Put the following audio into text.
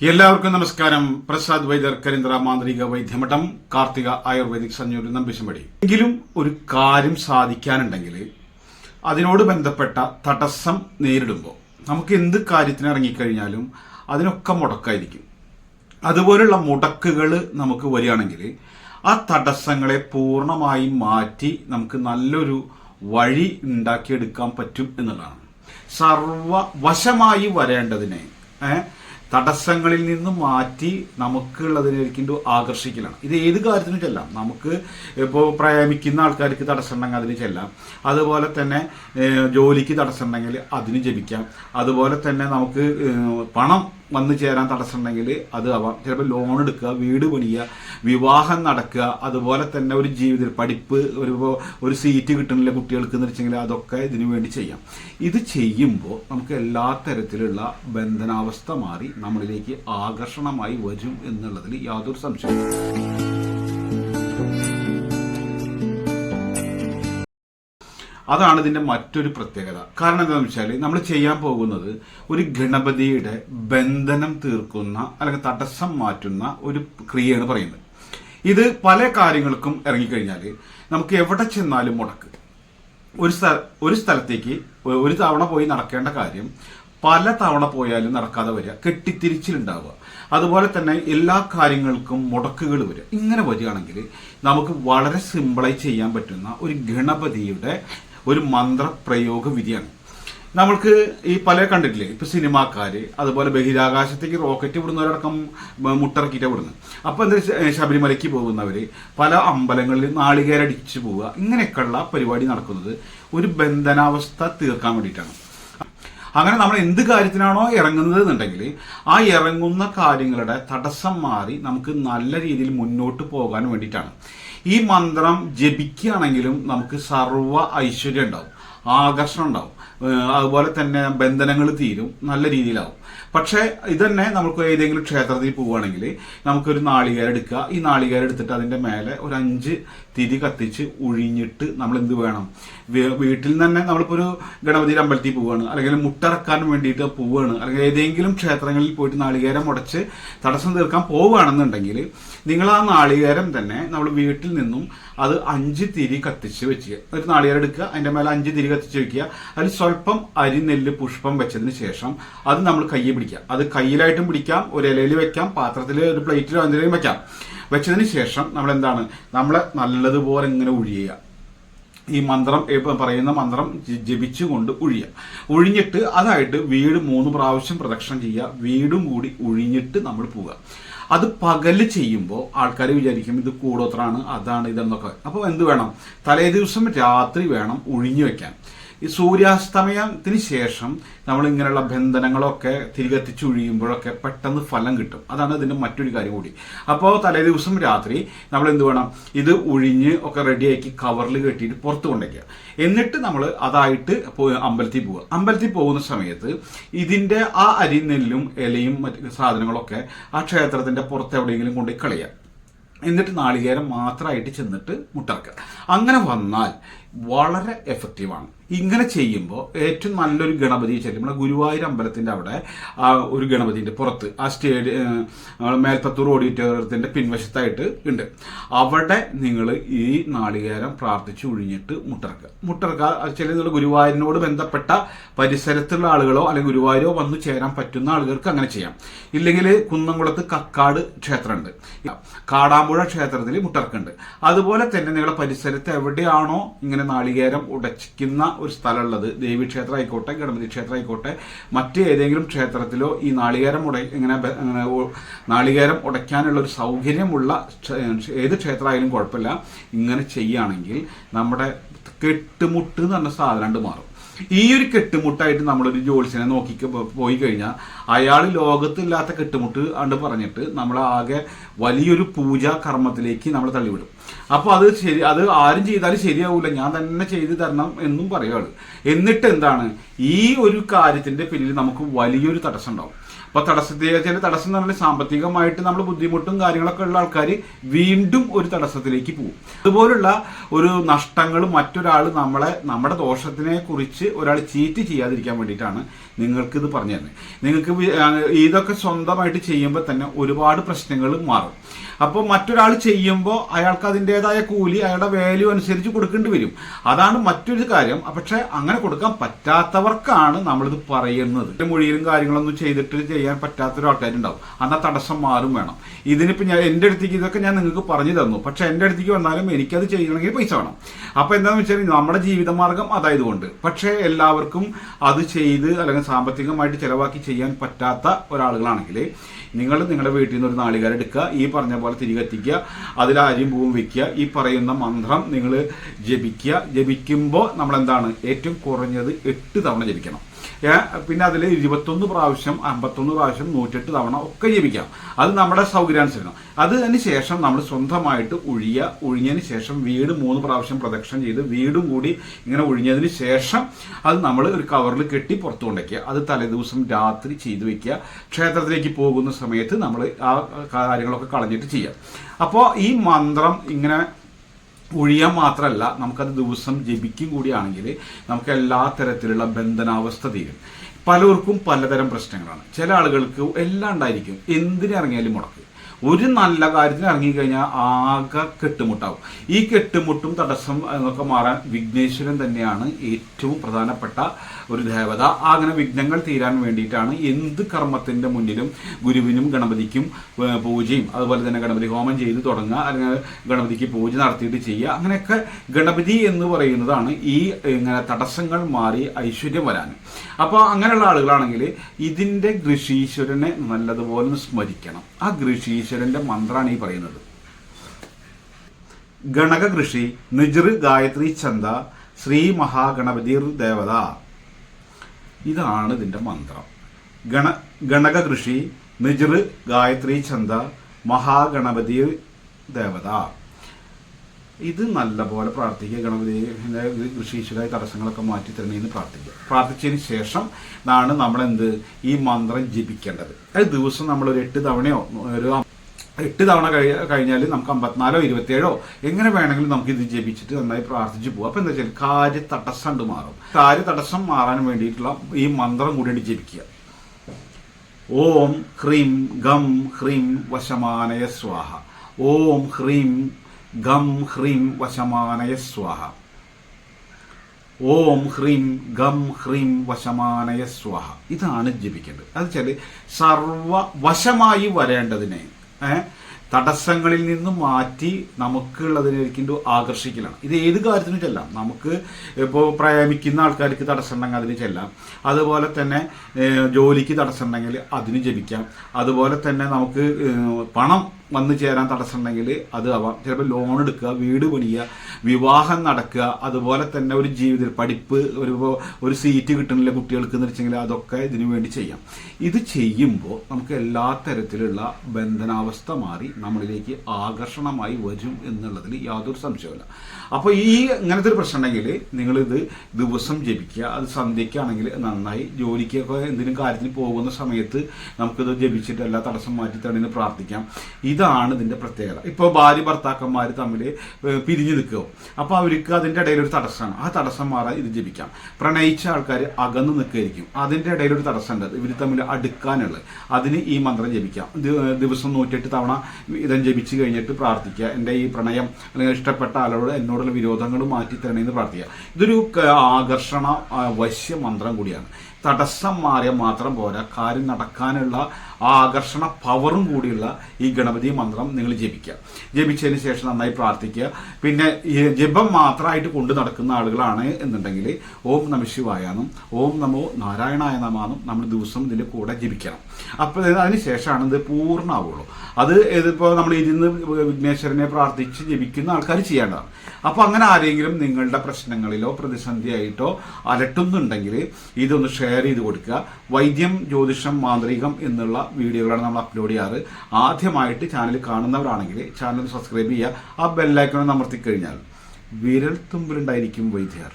എല്ലാവർക്കും നമസ്കാരം. പ്രസാദ് വൈദ്യർ കരിന്ദ്ര മാന്ത്രിക വൈദ്യമഠം കാർത്തിക ആയുർവേദിക് സഞ്ജൂരി നമ്പിശമ്പടി എങ്കിലും ഒരു കാര്യം സാധിക്കാനുണ്ടെങ്കിൽ അതിനോട് ബന്ധപ്പെട്ട തടസ്സം നേരിടുമ്പോൾ നമുക്ക് എന്ത് കാര്യത്തിന് ഇറങ്ങിക്കഴിഞ്ഞാലും അതിനൊക്കെ മുടക്കായിരിക്കും. അതുപോലുള്ള മുടക്കുകൾ നമുക്ക് വരികയാണെങ്കിൽ ആ തടസ്സങ്ങളെ പൂർണമായും മാറ്റി നമുക്ക് നല്ലൊരു വഴി ഉണ്ടാക്കിയെടുക്കാൻ പറ്റും എന്നുള്ളതാണ്. സർവ വശമായി വരേണ്ടതിനെ തടസ്സങ്ങളിൽ നിന്നും മാറ്റി നമുക്കുള്ളതിലേക്ക് ആകർഷിക്കലാണ്. ഇത് ഏത് കാര്യത്തിനും ചെല്ലാം. നമുക്ക് ഇപ്പോൾ പ്രേമിക്കുന്ന ആൾക്കാർക്ക് തടസ്സം ഉണ്ടെങ്കിൽ അതിന് ചെല്ലാം. അതുപോലെ തന്നെ ജോലിക്ക് തടസ്സം ഉണ്ടെങ്കിൽ അതിന് ജപിക്കാം. അതുപോലെ തന്നെ നമുക്ക് പണം വന്നു ചേരാൻ തടസ്സമുണ്ടെങ്കിൽ അത് ആവാം ചിലപ്പോൾ ലോൺ എടുക്കുക വീട് പണിയുക വിവാഹം നടക്കുക അതുപോലെ തന്നെ ഒരു ജീവിത പഠിപ്പ് ഒരു ഒരു സീറ്റ് കിട്ടുന്നില്ല കുട്ടികൾക്ക് എന്ന് വെച്ചെങ്കിൽ അതൊക്കെ ഇതിനു വേണ്ടി ചെയ്യാം. ഇത് ചെയ്യുമ്പോൾ നമുക്ക് എല്ലാ തരത്തിലുള്ള ബന്ധനാവസ്ഥ മാറി നമ്മളിലേക്ക് ആകർഷണമായി വരും എന്നുള്ളതിൽ യാതൊരു സംശയവും അതാണ് ഇതിന്റെ മറ്റൊരു പ്രത്യേകത. കാരണം എന്താണെന്ന് വെച്ചാൽ നമ്മൾ ചെയ്യാൻ പോകുന്നത് ഒരു ഗണപതിയുടെ ബന്ധനം തീർക്കുന്ന അല്ലെങ്കിൽ തടസ്സം മാറ്റുന്ന ഒരു ക്രിയയാണ് പറയുന്നത്. ഇത് പല കാര്യങ്ങൾക്കും ഇറങ്ങിക്കഴിഞ്ഞാൽ നമുക്ക് എവിടെ ചെന്നാലും മുടക്ക്. ഒരു സ്ഥല ഒരു സ്ഥലത്തേക്ക് ഒരു തവണ പോയി നടക്കേണ്ട കാര്യം പല തവണ പോയാലും നടക്കാതെ വരിക കെട്ടിത്തിരിച്ചിലുണ്ടാവുക. അതുപോലെ തന്നെ എല്ലാ കാര്യങ്ങൾക്കും മുടക്കുകൾ വരിക. ഇങ്ങനെ വരികയാണെങ്കിൽ നമുക്ക് വളരെ സിമ്പിളായി ചെയ്യാൻ പറ്റുന്ന ഒരു ഗണപതിയുടെ ഒരു മന്ത്രപ്രയോഗ വിധിയാണ് നമ്മൾക്ക് ഈ പല കണ്ടിട്ടില്ലേ? ഇപ്പൊ സിനിമാക്കാര് അതുപോലെ ബഹിരാകാശത്തേക്ക് റോക്കറ്റ് വിടുന്നവരടക്കം മുട്ടിറക്കിയിട്ട് വിടുന്നത് അപ്പൊ എന്താ ശബരിമലയ്ക്ക് പോകുന്നവര് പല അമ്പലങ്ങളിൽ നാളികേരടിച്ചു പോവുക. ഇങ്ങനെയൊക്കെയുള്ള പരിപാടി നടക്കുന്നത് ഒരു ബന്ധനാവസ്ഥ തീർക്കാൻ വേണ്ടിയിട്ടാണ്. അങ്ങനെ നമ്മൾ എന്ത് കാര്യത്തിനാണോ ഇറങ്ങുന്നത് എന്നുണ്ടെങ്കിൽ ആ ഇറങ്ങുന്ന കാര്യങ്ങളുടെ തടസ്സം മാറി നമുക്ക് നല്ല രീതിയിൽ മുന്നോട്ട് പോകാൻ വേണ്ടിയിട്ടാണ്. ഈ മന്ത്രം ജപിക്കുകയാണെങ്കിലും നമുക്ക് സർവ ഐശ്വര്യം ഉണ്ടാവും. ആകർഷണം ഉണ്ടാവും. അതുപോലെ തന്നെ ബന്ധനങ്ങൾ തീരും. നല്ല രീതിയിലാവും. പക്ഷേ ഇതന്നെ നമുക്ക് ഏതെങ്കിലും ക്ഷേത്രത്തിൽ പോവുകയാണെങ്കിൽ നമുക്കൊരു നാളികേരം എടുക്കുക. ഈ നാളികേരം എടുത്തിട്ട് അതിന്റെ മേലെ ഒരു അഞ്ച് തിരി കത്തിച്ച് ഒഴിഞ്ഞിട്ട് നമ്മൾ എന്ത് വേണം വീട്ടിൽ തന്നെ നമ്മളിപ്പോൾ ഒരു ഗണപതിയുടെ അമ്പലത്തിൽ പോവുകയാണ്. അല്ലെങ്കിൽ മുട്ടിറക്കാൻ വേണ്ടിയിട്ട് പോവുകയാണ്. അല്ലെങ്കിൽ ഏതെങ്കിലും ക്ഷേത്രങ്ങളിൽ പോയിട്ട് നാളികേരം മുടച്ച് തടസ്സം തീർക്കാൻ പോവുകയാണെന്നുണ്ടെങ്കിൽ നിങ്ങൾ ആ നാളികേരം തന്നെ നമ്മൾ വീട്ടിൽ നിന്നും അത് അഞ്ച് തിരി കത്തിച്ച് വെക്കുക ഒരു നാളികേരം എടുക്കുക. അതിന്റെ മേലെ അഞ്ച് തിരി കത്തിച്ച് വെക്കുക. അതിൽ സ്വല്പം അരി നെല്ല് പുഷ്പം വെച്ചതിന് ശേഷം അത് നമ്മൾ കയ്യിൽ പിടിക്കാം. അത് കയ്യിലായിട്ടും പിടിക്കാം ഒരു ഇലയിൽ വെക്കാം പാത്രത്തിൽ ഒരു പ്ലേറ്റിലോ എന്തെങ്കിലും വെക്കാം. വെച്ചതിന് ശേഷം നമ്മൾ എന്താണ് നമ്മൾ നല്ലതുപോലെ ഇങ്ങനെ ഒഴിയുക ഈ മന്ത്രം പറയുന്ന മന്ത്രം ജപിച്ചുകൊണ്ട് ഒഴിയുക ഒഴിഞ്ഞിട്ട് അതായിട്ട് വീട് മൂന്ന് പ്രാവശ്യം പ്രദക്ഷിണം ചെയ്യുക. വീടും കൂടി ഒഴിഞ്ഞിട്ട് നമ്മൾ പോവുക. അത് പകൽ ചെയ്യുമ്പോൾ ആൾക്കാർ വിചാരിക്കും ഇത് കൂടോത്രാണ് അതാണ് ഇതെന്നൊക്കെ. അപ്പോൾ എന്ത് വേണം? തലേ ദിവസം രാത്രി വേണം ഒഴിഞ്ഞു വെക്കാൻ. ഈ സൂര്യാസ്തമയത്തിന് ശേഷം നമ്മൾ ഇങ്ങനെയുള്ള ബന്ധനങ്ങളൊക്കെ തിരികെത്തിച്ച് ഒഴിയുമ്പോഴൊക്കെ പെട്ടെന്ന് ഫലം കിട്ടും. അതാണ് ഇതിന്റെ മറ്റൊരു കാര്യം കൂടി. അപ്പോൾ തലേ ദിവസം രാത്രി നമ്മൾ എന്ത് വേണം ഇത് ഒഴിഞ്ഞ് ഒക്കെ റെഡിയാക്കി കവറിൽ കെട്ടിയിട്ട് പുറത്ത് കൊണ്ടുവയ്ക്കുക എന്നിട്ട് നമ്മൾ അതായിട്ട് അമ്പലത്തിൽ പോവുക. അമ്പലത്തിൽ പോകുന്ന സമയത്ത് ഇതിന്റെ ആ അരി നെല്ലും ഇലയും മറ്റു സാധനങ്ങളൊക്കെ ആ ക്ഷേത്രത്തിന്റെ പുറത്ത് എവിടെയെങ്കിലും കൊണ്ടുപോയി കളയുക. എന്നിട്ട് നാളികേരം മാത്രമായിട്ട് ചെന്നിട്ട് മുട്ടറക്കുക അങ്ങനെ വന്നാൽ വളരെ എഫക്റ്റീവാണ് ഇങ്ങനെ ചെയ്യുമ്പോൾ ഏറ്റവും നല്ലൊരു ഗണപതി ചെല്ലും നമ്മുടെ ഗുരുവായൂർ അമ്പലത്തിന്റെ അവിടെ ആ ഒരു ഗണപതിന്റെ പുറത്ത് ആ സ്റ്റേഡിയം മേൽപ്പത്തൂർ ഓഡിറ്റോറിയത്തിന്റെ പിൻവശത്തായിട്ട് ഉണ്ട്. അവിടെ നിങ്ങൾ ഈ നാളികേരം പ്രാർത്ഥിച്ച് ഒഴിഞ്ഞിട്ട് മുട്ടറക്കുക. മുട്ടറക്കുക ചില നിങ്ങൾ ഗുരുവായൂരിനോട് ബന്ധപ്പെട്ട പരിസരത്തുള്ള ആളുകളോ അല്ലെങ്കിൽ ഗുരുവായൂരോ വന്നു ചേരാൻ പറ്റുന്ന ആളുകൾക്ക് അങ്ങനെ ചെയ്യാം. ഇല്ലെങ്കിൽ കുന്നംകുളത്ത് കക്കാട് ക്ഷേത്രമുണ്ട്. കാടാമ്പുഴ ക്ഷേത്രത്തിൽ മുട്ടർക്കുണ്ട് അതുപോലെ തന്നെ നിങ്ങളുടെ പരിസരത്ത് എവിടെയാണോ ഇങ്ങനെ നാളികേരം ഉടച്ചിക്കുന്ന ഒരു സ്ഥലമുള്ളത്. ദേവി ക്ഷേത്രം ആയിക്കോട്ടെ ഗണപതി ക്ഷേത്രം ആയിക്കോട്ടെ മറ്റ് ഏതെങ്കിലും ക്ഷേത്രത്തിലോ ഈ നാളികേരം ഉട ഇങ്ങനെ നാളികേരം ഉടയ്ക്കാനുള്ള ഒരു സൗകര്യമുള്ള ഏത് ക്ഷേത്രമായാലും കുഴപ്പമില്ല. ഇങ്ങനെ ചെയ്യുകയാണെങ്കിൽ നമ്മുടെ കെട്ടുമുട്ട് എന്ന് പറഞ്ഞ സാധനം മാറും. ഈ ഒരു കെട്ടുമുട്ടായിട്ട് നമ്മളൊരു ജോത്സ്യനെ നോക്കി പോയി കഴിഞ്ഞാൽ അയാൾ ലോകത്തില്ലാത്ത കെട്ടുമുട്ട് അണ്ട് പറഞ്ഞിട്ട് നമ്മൾ ആകെ വലിയൊരു പൂജാ കർമ്മത്തിലേക്ക് നമ്മൾ തള്ളിവിടും. അപ്പോൾ അത് ശരി അത് ആരും ചെയ്താലും ശരിയാവില്ല ഞാൻ തന്നെ ചെയ്തു തരണം എന്നും പറയുകയാണ് എന്നിട്ട് എന്താണ്? ഈ ഒരു കാര്യത്തിന്റെ പിന്നിൽ നമുക്ക് വലിയൊരു തടസ്സം ഉണ്ടാവും. അപ്പൊ തടസ്സത്തെ ചില തടസ്സം എന്ന് പറഞ്ഞാൽ സാമ്പത്തികമായിട്ട് നമ്മൾ ബുദ്ധിമുട്ടും കാര്യങ്ങളൊക്കെ ഉള്ള ആൾക്കാർ വീണ്ടും ഒരു തടസ്സത്തിലേക്ക് പോകും. അതുപോലുള്ള ഒരു നഷ്ടങ്ങൾ മറ്റൊരാൾ നമ്മളെ നമ്മുടെ ദോഷത്തിനെ കുറിച്ച് ഒരാൾ ചീറ്റ് ചെയ്യാതിരിക്കാൻ വേണ്ടിയിട്ടാണ് നിങ്ങൾക്ക് ഇത് പറഞ്ഞു തരുന്നത്. നിങ്ങൾക്ക് ഇതൊക്കെ സ്വന്തമായിട്ട് ചെയ്യുമ്പോൾ തന്നെ ഒരുപാട് പ്രശ്നങ്ങൾ മാറും. അപ്പോൾ മറ്റൊരാൾ ചെയ്യുമ്പോൾ അയാൾക്ക് അതിന്റെതായ കൂലി അയാളുടെ വാല്യൂ അനുസരിച്ച് കൊടുക്കേണ്ടി വരും. അതാണ് മറ്റൊരു കാര്യം. പക്ഷെ അങ്ങനെ കൊടുക്കാൻ പറ്റാത്തവർക്കാണ് നമ്മളിത് പറയുന്നത്. മൊഴിയിലും കാര്യങ്ങളൊന്നും ചെയ്തിട്ട് ചെയ്യാൻ പറ്റാത്ത പറ്റാത്തൊരു ആൾക്കാരുണ്ടാവും. എന്നാൽ തടസ്സം മാറും വേണം. ഇതിനിപ്പോൾ ഞാൻ എന്റെ അടുത്തേക്ക് ഇതൊക്കെ ഞാൻ നിങ്ങൾക്ക് പറഞ്ഞു തന്നു. പക്ഷെ എന്റെ അടുത്തേക്ക് വന്നാലും എനിക്കത് ചെയ്യണമെങ്കിൽ പൈസ വേണം. അപ്പോൾ എന്താണെന്ന് വെച്ചാൽ നമ്മുടെ ജീവിതമാർഗം അതായതുകൊണ്ട്. പക്ഷേ എല്ലാവർക്കും അത് ചെയ്ത് അല്ലെങ്കിൽ സാമ്പത്തികമായിട്ട് ചിലവാക്കി ചെയ്യാൻ പറ്റാത്ത ഒരാളുകളാണെങ്കിൽ നിങ്ങൾ നിങ്ങളുടെ വീട്ടിൽ നിന്ന് ഒരു നാളികാരെടുക്കുക ഈ പറഞ്ഞ പോലെ തിരികെ എത്തിക്കുക അതിൽ അരിമ്പൂവും പൂവും വെക്കുക. ഈ പറയുന്ന മന്ത്രം നിങ്ങൾ ജപിക്കുക. ജപിക്കുമ്പോൾ നമ്മളെന്താണ്? ഏറ്റവും കുറഞ്ഞത് എട്ട് തവണ ജപിക്കണം. പിന്നെ അതിൽ ഇരുപത്തൊന്ന് പ്രാവശ്യം അമ്പത്തൊന്ന് പ്രാവശ്യം നൂറ്റെട്ട് തവണ ഒക്കെ ജപിക്കാം അത് നമ്മുടെ സൗകര്യാനുസരണം. അതിന് ശേഷം നമ്മൾ സ്വന്തമായിട്ട് ഒഴിയുക ഒഴിഞ്ഞതിന് ശേഷം വീട് മൂന്ന് പ്രാവശ്യം പ്രദക്ഷിണം ചെയ്ത് വീടും കൂടി ഇങ്ങനെ ഒഴിഞ്ഞതിന് ശേഷം അത് നമ്മൾ ഒരു കവറിൽ കെട്ടി പുറത്തു കൊണ്ടുവയ്ക്കുക അത് തലേദിവസം രാത്രി ചെയ്തു വെക്കുക. ക്ഷേത്രത്തിലേക്ക് പോകുന്ന സമയത്ത് നമ്മൾ ആ കാര്യങ്ങളൊക്കെ കളഞ്ഞിട്ട് ചെയ്യാം അപ്പോൾ ഈ മന്ത്രം ഇങ്ങനെ ഒഴിയാൻ മാത്രമല്ല നമുക്കത് ദിവസം ജപിക്കും കൂടിയാണെങ്കിൽ നമുക്ക് എല്ലാ തരത്തിലുള്ള ബന്ധനാവസ്ഥ തീരും പലർക്കും പലതരം പ്രശ്നങ്ങളാണ്. ചില ആളുകൾക്ക് എല്ലാം ഉണ്ടായിരിക്കും. എന്തിനിറങ്ങിയാലും മുടക്ക്. ഒരു നല്ല കാര്യത്തിന് ഇറങ്ങിക്കഴിഞ്ഞാൽ ആകെ കെട്ടുമുട്ടാവും. ഈ കെട്ടുമുട്ടും തടസ്സം എന്നൊക്കെ മാറാൻ വിഘ്നേശ്വരൻ തന്നെയാണ് ഏറ്റവും പ്രധാനപ്പെട്ട ഒരു ദേവത. അങ്ങനെ വിഘ്നങ്ങൾ തീരാൻ വേണ്ടിയിട്ടാണ് എന്ത് കർമ്മത്തിന്റെ മുന്നിലും ഗുരുവിനും ഗണപതിക്കും പൂജയും. അതുപോലെ തന്നെ ഗണപതി ഹോമം ചെയ്ത് തുടങ്ങുക അല്ലെങ്കിൽ ഗണപതിക്ക് പൂജ നടത്തിയിട്ട് ചെയ്യുക. അങ്ങനെയൊക്കെ ഗണപതി എന്ന് പറയുന്നതാണ് ഈ ഇങ്ങനെ തടസ്സങ്ങൾ മാറി ഐശ്വര്യം വരാൻ. അപ്പോൾ അങ്ങനെയുള്ള ആളുകളാണെങ്കിൽ ഇതിന്റെ ഋഷീശ്വരനെ നല്ലതുപോലെ സ്മരിക്കണം. ആ ഋഷീശ്വരന്റെ മന്ത്രമാണ് ഈ പറയുന്നത്. ഗണക കൃഷി നിജൃ ഗായത്രി ചന്ത ശ്രീ മഹാഗണപതിർ ദേവത. ഇതാണ് ഇതിന്റെ മന്ത്രം. ഗണ ഗണക കൃഷി നിജൃ ഗായത്രി ചന്ത മഹാഗണപതി ദേവത. ഇത് നല്ലപോലെ പ്രാർത്ഥിക്കുക. ഗണപതി കൃഷിശ്വരായ തടസ്സങ്ങളൊക്കെ മാറ്റി തരണേന്ന് പ്രാർത്ഥിക്കുക. പ്രാർത്ഥിച്ചതിന് ശേഷം ആണ് നമ്മളെന്ത്? ഈ മന്ത്രം ജപിക്കേണ്ടത്. അത് ദിവസം നമ്മൾ ഒരു എട്ട് തവണയോ ഒരു എട്ട് തവണ കഴി കഴിഞ്ഞാൽ നമുക്ക് അമ്പത്തിനാലോ ഇരുപത്തിയേഴോ എങ്ങനെ വേണമെങ്കിലും നമുക്ക് ഇത് ജപിച്ചിട്ട് നന്നായി പ്രാർത്ഥിച്ചു പോകും അപ്പോൾ എന്താ വെച്ചാൽ കാര്യ തടസ്സം ഉണ്ട് മാറും. കാര്യ തടസ്സം മാറാൻ വേണ്ടിയിട്ടുള്ള ഈ മന്ത്രം കൂടി ജപിക്കുക. ഓം ഹ്രീം ഗം ഹ്രീം വശമാനയ സ്വാഹ. ഓം ഹ്രീം ഗം ഹ്രീം വശമാനയ സ്വാഹ. ഓം ഹ്രീം ഗം ഹ്രീം വശമാനയ സ്വാഹ. ഇതാണ് ജപിക്കേണ്ടത്. അത് വെച്ചാൽ സർവ വശമായി വരേണ്ടതിനെ തടസ്സങ്ങളിൽ നിന്ന് മാറ്റി നമുക്കുള്ളതിലേക്ക് ആകർഷിക്കലാണ്. ഇത് ഏത് കാര്യത്തിനും ചെല്ലാം. നമുക്ക് ഇപ്പോൾ പ്രേമിക്കുന്ന ആൾക്കാർക്ക് തടസ്സം ഉണ്ടെങ്കിൽ അതിന് ചെല്ലാം. അതുപോലെ തന്നെ ജോലിക്ക് തടസ്സം ഉണ്ടെങ്കിൽ അതിന് ജപിക്കാം. അതുപോലെ തന്നെ നമുക്ക് പണം വന്നു ചേരാൻ തടസ്സമുണ്ടെങ്കിൽ അത് ആവാം ചിലപ്പോൾ ലോൺ എടുക്കുക വീട് പണിയുക വിവാഹം നടക്കുക അതുപോലെ തന്നെ ഒരു ജീവിത പഠിപ്പ് ഒരു ഒരു സീറ്റ് കിട്ടുന്നില്ല കുട്ടികൾക്ക് എന്ന് വെച്ചെങ്കിൽ അതൊക്കെ ഇതിനു വേണ്ടി ചെയ്യാം. ഇത് ചെയ്യുമ്പോൾ നമുക്ക് എല്ലാ തരത്തിലുള്ള ബന്ധനാവസ്ഥ മാറി നമ്മളിലേക്ക് ആകർഷണമായി വരും എന്നുള്ളതിൽ യാതൊരു സംശയമില്ല അപ്പോൾ ഈ ഇങ്ങനത്തെ ഒരു പ്രശ്നം ഉണ്ടെങ്കിൽ നിങ്ങളിത് ദിവസം ജപിക്കുക. അത് സന്ധ്യയ്ക്കാണെങ്കിൽ നന്നായി ജോലിക്കൊക്കെ എന്തെങ്കിലും കാര്യത്തിന് പോകുന്ന സമയത്ത് നമുക്കിത് ജപിച്ചിട്ട് എല്ലാ തടസ്സം മാറ്റി തടഞ്ഞ് പ്രാർത്ഥിക്കാം ഇതാണ് ഇതിന്റെ പ്രത്യേകത. ഇപ്പോൾ ഭാര്യ ഭർത്താക്കന്മാർ തമ്മിൽ പിരിഞ്ഞു നിൽക്കുക. അപ്പോൾ അവർക്ക് അതിന്റെ ഇടയിൽ ഒരു തടസ്സമാണ്. ആ തടസ്സം മാറാൻ ഇത് ജപിക്കാം പ്രണയിച്ച ആൾക്കാർ അകന്നു നിൽക്കുകയായിരിക്കും. അതിന്റെ ഇടയിൽ ഒരു തടസ്സം ഉണ്ട് ഇവർ തമ്മിൽ അടുക്കാനുള്ളത്. അതിന് ഈ മന്ത്രം ജപിക്കാം. ദിവസം നൂറ്റെട്ട് തവണ ഇതം ജപിച്ചു കഴിഞ്ഞിട്ട് പ്രാർത്ഥിക്കുക. എന്റെ ഈ പ്രണയം അല്ലെങ്കിൽ ഇഷ്ടപ്പെട്ട ആളോട് എന്നോടുള്ള വിരോധങ്ങൾ മാറ്റി തരണമെന്ന് പ്രാർത്ഥിക്കുക. ഇതൊരു ആകർഷണ വശ്യ മന്ത്രം കൂടിയാണ്. തടസ്സം മാറിയാൽ മാത്രം പോരാ. കാര്യം നടക്കാനുള്ള ആ ആകർഷണ പവറും കൂടിയുള്ള ഈ ഗണപതി മന്ത്രം നിങ്ങൾ ജപിക്കുക. ജപിച്ചതിന് ശേഷം നന്നായി പ്രാർത്ഥിക്കുക. പിന്നെ ഈ ജപം മാത്രമായിട്ട് കൊണ്ടു നടക്കുന്ന ആളുകളാണ് എന്നുണ്ടെങ്കിൽ ഓം നമ ശിവായാന്നും ഓം നമോ നാരായണായ നമാനും നമ്മൾ ദിവസം ഇതിന്റെ കൂടെ ജപിക്കണം. അപ്പോൾ അതിന് ശേഷമാണ് ഇത് പൂർണമാവുള്ളൂ. അത് ഇതിപ്പോൾ നമ്മൾ ഇരുന്ന് വിഘ്നേശ്വരനെ പ്രാർത്ഥിച്ച് ജപിക്കുന്ന ആൾക്കാർ ചെയ്യേണ്ടതാണ്. അപ്പോൾ അങ്ങനെ ആരെങ്കിലും നിങ്ങളുടെ പ്രശ്നങ്ങളിലോ പ്രതിസന്ധിയായിട്ടോ അലട്ടുന്നുണ്ടെങ്കിൽ ഇതൊന്ന് ഷെയർ ചെയ്ത് കൊടുക്കുക. വൈദ്യം ജ്യോതിഷം മാന്ത്രികം എന്നുള്ള വീഡിയോകളാണ് നമ്മൾ അപ്ലോഡ് ചെയ്യാറ്. ആദ്യമായിട്ട് ചാനൽ കാണുന്നവരാണെങ്കിൽ ചാനൽ സബ്സ്ക്രൈബ് ചെയ്യുക. ആ ബെല്ലൈക്കൺ അമർത്തി കഴിഞ്ഞാൽ വിരൽ തുമ്പിലുണ്ടായിരിക്കും വൈദ്യർ.